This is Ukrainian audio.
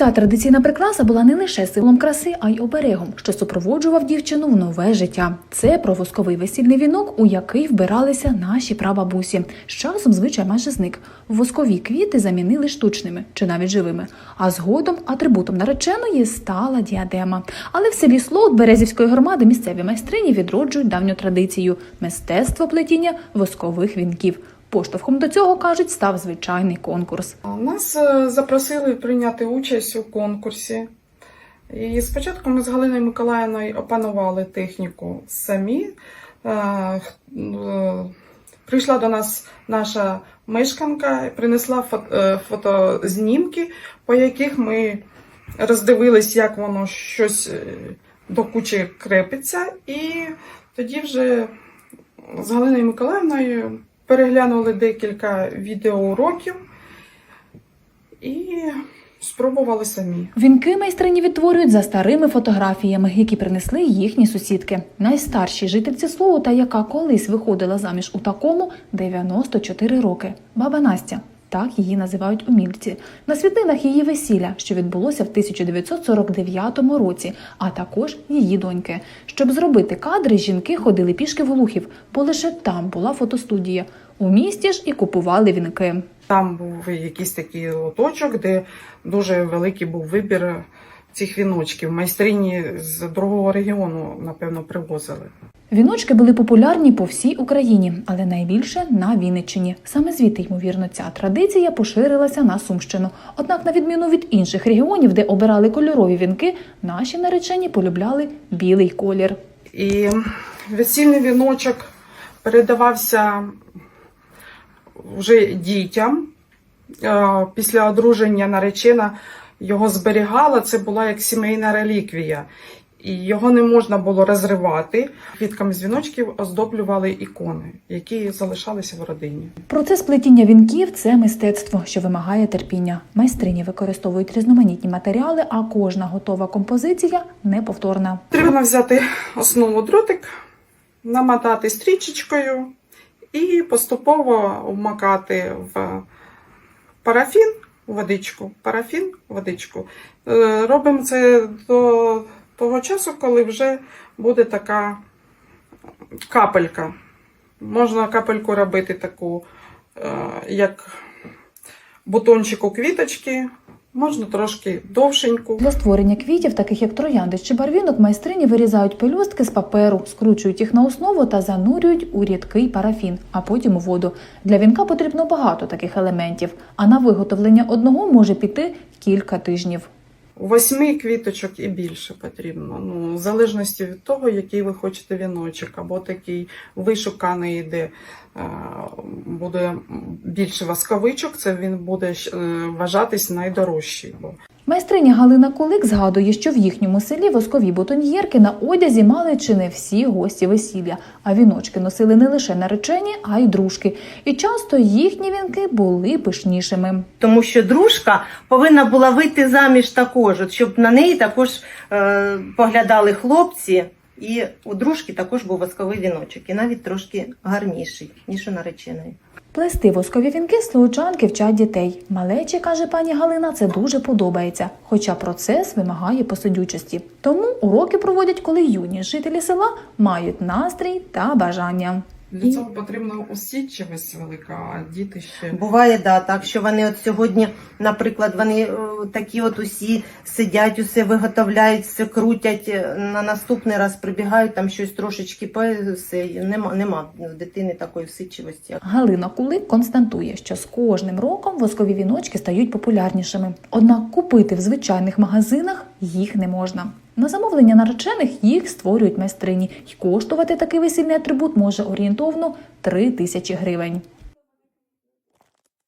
Ця традиційна прикраса була не лише символом краси, а й оберегом, що супроводжував дівчину в нове життя. Це про восковий весільний вінок, у який вбиралися наші прабабусі. З часом звичай майже зник. Воскові квіти замінили штучними чи навіть живими. А згодом атрибутом нареченої стала діадема. Але в селі Слоут Березівської громади місцеві майстрині відроджують давню традицію мистецтво плетіння воскових вінків. Поштовхом до цього кажуть став звичайний конкурс. Нас е, запросили прийняти участь у конкурсі. І спочатку ми з Галиною Миколаївною опанували техніку самі. Е, е, Прийшла до нас наша мешканка, принесла фото- фотознімки, по яких ми роздивились, як воно щось до кучі крепиться. І тоді вже з Галиною Миколаївною переглянули декілька відеоуроків і спробували самі. Вінки майстрині відтворюють за старими фотографіями, які принесли їхні сусідки. Найстаршій жительці Слоута, яка колись виходила заміж у такому 94 роки. Баба Настя. Так її називають умільці. На світлинах її весілля, що відбулося в 1949 році, а також її доньки. Щоб зробити кадри, жінки ходили пішки в Олухів, бо лише там була фотостудія. У місті ж і купували вінки. Там був якийсь такий лоточок, де дуже великий був вибір цих віночків. Майстрині з другого регіону, напевно, привозили. Віночки були популярні по всій Україні, але найбільше на Вінниччині. Саме звідти, ймовірно, ця традиція поширилася на Сумщину. Однак, на відміну від інших регіонів, де обирали кольорові вінки, наші наречені полюбляли білий колір. І весільний віночок передавався вже дітям. Е, Після одруження наречена його зберігала, це була як сімейна реліквія. І його не можна було розривати. Квітками з віночків оздоблювали ікони, які залишалися в родині. Процес плетіння вінків це мистецтво, що вимагає терпіння. Майстрині використовують різноманітні матеріали, а кожна готова композиція неповторна. Потрібно взяти основу дротик, намотати стрічечкою і поступово вмакати в парафін, водичку, парафін, водичку. Е, Робимо це до того часу, коли вже буде така капелька. Можна капельку робити таку, е, як бутончик у квіточки, можна трошки довшеньку. Для створення квітів, таких як троянди чи барвінок, майстрині вирізають пелюстки з паперу, скручують їх на основу та занурюють у рідкий парафін, а потім у воду. Для вінка потрібно багато таких елементів, а на виготовлення одного може піти кілька тижнів. Восьми квіточок і більше потрібно. Ну, в залежності від того, який ви хочете віночок, або такий вишуканий, де е, буде більше восковичок, це він буде е, вважатись найдорожчий. Майстриня Галина Кулик згадує, що в їхньому селі воскові бутоньєрки на одязі мали чи не всі гості весілля, а віночки носили не лише наречені, а й дружки. І часто їхні вінки були пишнішими. тому що дружка повинна була вийти заміж також, щоб на неї також е, поглядали хлопці, і у дружки також був восковий віночок, і навіть трошки гарніший, ніж у нареченої. Плести воскові вінки случанки вчать дітей. Малечі, каже пані Галина, це дуже подобається, хоча процес вимагає посидючості. Тому уроки проводять, коли юні жителі села мають настрій та бажання. для цього потрібна усідчивість велика, а діти ще Буває, да, так що вони от сьогодні, наприклад, вони е, такі от усі сидять, усе виготовляють, все крутять. е, На наступний раз прибігають, там щось трошечки все. Нема, нема дитини такої всидчивості. Галина Кулик констатує, що з кожним роком воскові віночки стають популярнішими. Однак купити в звичайних магазинах їх не можна. На замовлення наречених їх створюють майстрині, і коштувати такий весільний атрибут може орієнтовно 3 тисячі гривень.